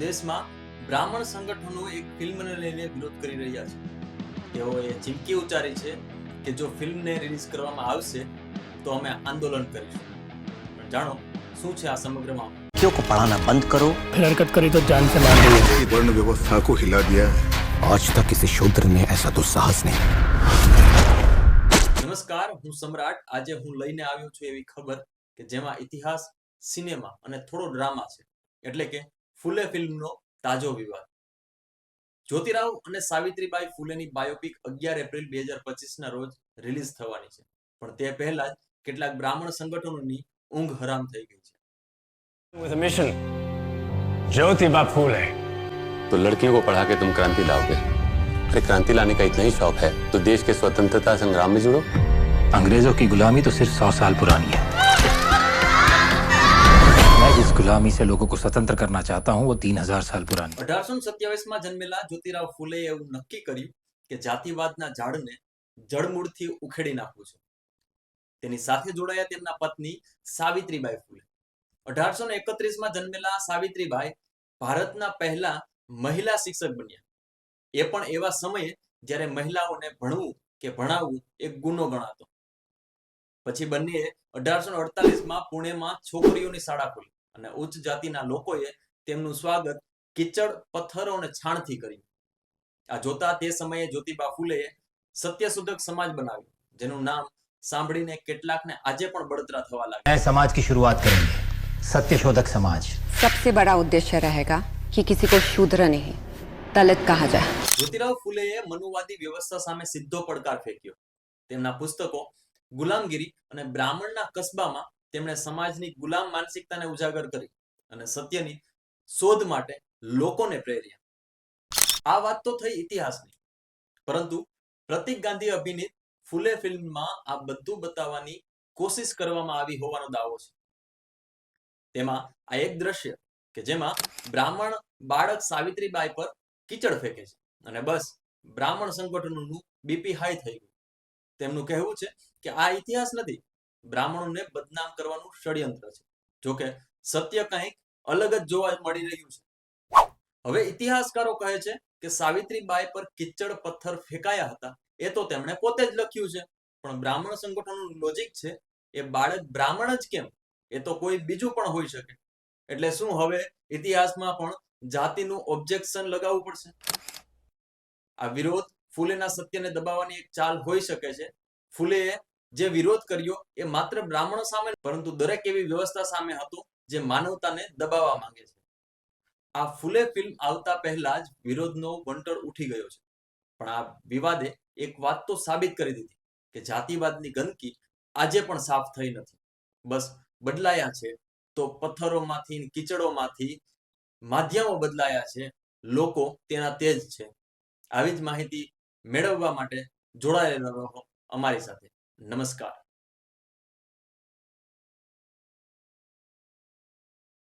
દેશમાં બ્રાહ્મણ સંગઠનો એક ફિલ્મને લઈને વિરોધ કરી રહ્યા છે તેઓએ ચીમકી ઉચ્ચારી છે કે જો ફિલ્મને રિલીઝ કરવામાં આવશે તો અમે આંદોલન કરીશું પણ જાણો શું છે આ સમગ્ર મામલો बच्चों को पढ़ाना बंद करो हरकत करी तो जान से मार देंगे की वर्ण व्यवस्था को हिला दिया है आज तक किसी शूद्र ने ऐसा दुस्साहस नहीं નમસ્કાર હું સમ્રાટ આજે હું લઈને આવ્યો છું એવી ખબર કે જેમાં ઇતિહાસ સિનેમા અને થોડો ડ્રામા છે એટલે કે ફૂલે ફિલ્મનો તાજો વિવાદ જ્યોતિરાવ અને સાવિત્રીબાઈ ફૂલેની બાયોપિક અગિયાર એપ્રિલ બે હજાર પચીસના રોજ રિલીઝ થવાની છે પણ તે પહેલા જ કેટલાક બ્રાહ્મણ સંગઠનોની ઊંઘ હરામ થઈ ગઈ છે with a mission Jyotiba Phule तो लड़कियों को पढ़ा के तुम क्रांति लाओगे अरे क्रांति लाने का इतना ही शौक है तो देश के स्वतंत्रता संग्राम में जुड़ो अंग्रेजों की गुलामी तो सिर्फ सौ साल पुरानी है मैं जिस गुलामी से लोगों को स्वतंत्र करना चाहता हूँ वो तीन हजार साल पुरानी है। અઢારસો સત્યાવીસમાં જન્મેલા જ્યોતિરાવ ફૂલેએ એવું નક્કી કર્યું કે જાતિવાદના ઝાડને જડમૂળથી ઉખેડી નાખવું છે તેની સાથે જોડાયા તેમના પત્ની સાવિત્રીબાઈ ફૂલે અઢારસો ને એકત્રીસમાં જન્મેલા સાવિત્રીબાઈ ભારતના પહેલા મહિલા શિક્ષક બન્યા એ પણ એવા સમયે જ્યારે મહિલાઓને ભણવું કે ભણાવવું એક ગુનો ગણાતો પછી બંનેએ અઢારસો ને અડતાલીસમાં પુણેમાં છોકરીઓની શાળા ખોલી અને ઉચ્ચ જાતિના લોકોએ તેમનું સ્વાગત કિચડ પથ્થરો અને છાણથી કર્યું આ જોતા તે સમયે જ્યોતિબા ફૂલેએ સત્યશોધક સમાજ બનાવ્યો જેનું નામ સાંભળીને કેટલાકને આજે પણ બળતરા થવા લાગ્યા नए समाज की शुरुआत करेंगे सत्य शोधक समाज सबसे बड़ा उद्देश्य रहेगा कि किसी को शूद्र नहीं दलित कहा जाए જ્યોતિરાવ ફૂલેએ મનુવાદી વ્યવસ્થા સામે સીધો પડકાર ફેંક્યો તેમના પુસ્તકો ગુલામગીરી અને બ્રાહ્મણના કસબામાં તેમણે સમાજની ગુલામ માનસિકતાને ઉજાગર કરી અને સત્યની શોધ માટે લોકોને પ્રેર્યા. આ વાત તો થઈ ઇતિહાસની, પરંતુ પ્રતિક ગાંધી અભિનીત ફૂલે ફિલ્મમાં આ બધું બતાવવાની કોશિશ કરવામાં આવી હોવાનો દાવો છે. તેમાં આ એક દ્રશ્ય કે જેમાં બ્રાહ્મણ બાળક સાવિત્રીબાઈ પર કીચડ ફેંકે છે અને બસ બ્રાહ્મણ સંગઠનોનું બીપી હાઈ થઈ ગયું. તેમનું કહેવું છે કે આ ઇતિહાસ નથી બ્રાહ્મણોને બદનામ કરવાનું ષડયંત્ર છે. જોકે સત્ય કંઈક અલગ જ જોવા મળી રહ્યું છે. હવે ઇતિહાસકારો કહે છે કે સાવિત્રીબાઈ પર કિચડ પથ્થર ફેંકાયા હતા. એ તો તેમણે પોતે જ લખ્યું છે. પણ બ્રાહ્મણ સંગઠનનું લોજિક છે, એ બાળક બ્રાહ્મણ જ કેમ? એ તો કોઈ બીજું પણ હોઈ શકે. એટલે શું હવે ઇતિહાસમાં પણ જાતિનું ઓબ્જેક્શન લગાવવું પડશે? આ વિરોધ ફૂલેના સત્યને દબાવવાની એક ચાલ હોઈ શકે છે. ફૂલેએ જે વિરોધ કર્યો એ માત્ર બ્રાહ્મણો સામે પરંતુ દરેક એવી વ્યવસ્થા સામે હતો જે માનવતાને દબાવવા માંગે છે. આ ફૂલે ફિલ્મ આવતા પહેલા જ વિરોધનો વંટળ ઉઠી ગયો છે. પણ આ વિવાદે એક વાત તો સાબિત કરી દીધી કે જાતિવાદની ગંદકી આજે પણ સાફ થઈ નથી. બસ બદલાયા છે તો પથ્થરોમાંથી, કીચડોમાંથી માધ્યમો બદલાયા છે, લોકો તેના તેજ છે. આવી જ માહિતી મેળવવા માટે જોડાયેલા રહો અમારી સાથે. નમસ્કાર.